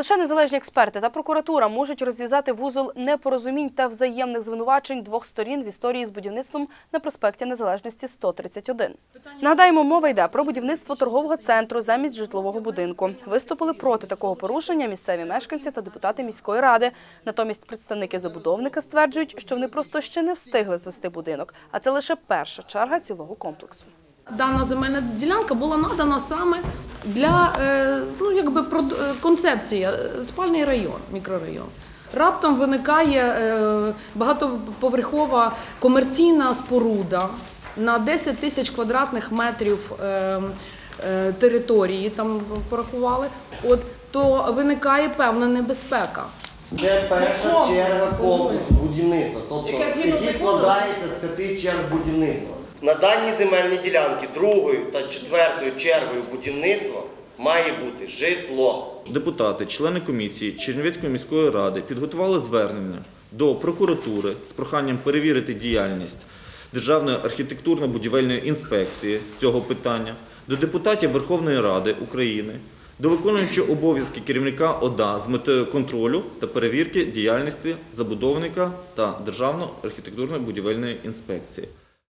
Лише незалежні експерти та прокуратура можуть розв'язати вузол непорозумінь та взаємних звинувачень двох сторін в історії з будівництвом на проспекті Незалежності 131. Нагадаємо, мова йде про будівництво торгового центру замість житлового будинку. Виступили проти такого порушення місцеві мешканці та депутати міської ради. Натомість представники забудовника стверджують, що вони просто ще не встигли звести будинок, а це лише перша черга цілого комплексу. Дана земельна ділянка була надана саме для е, ну, якби, е, концепція е, спальний район, мікрорайон. Раптом виникає багатоповерхова комерційна споруда на 10 тисяч квадратних метрів території, там порахували. От, то виникає певна небезпека. Це перша черга комплексу будівництва, тобто який складається з п'яти черг будівництва. На даній земельній ділянці другою та четвертою чергою будівництва має бути житло. Депутати, члени комісії Чернівецької міської ради підготували звернення до прокуратури з проханням перевірити діяльність Державної архітектурно-будівельної інспекції з цього питання, до депутатів Верховної Ради України, до виконуючого обов'язки керівника ОДА з метою контролю та перевірки діяльності забудовника та Державної архітектурно-будівельної інспекції.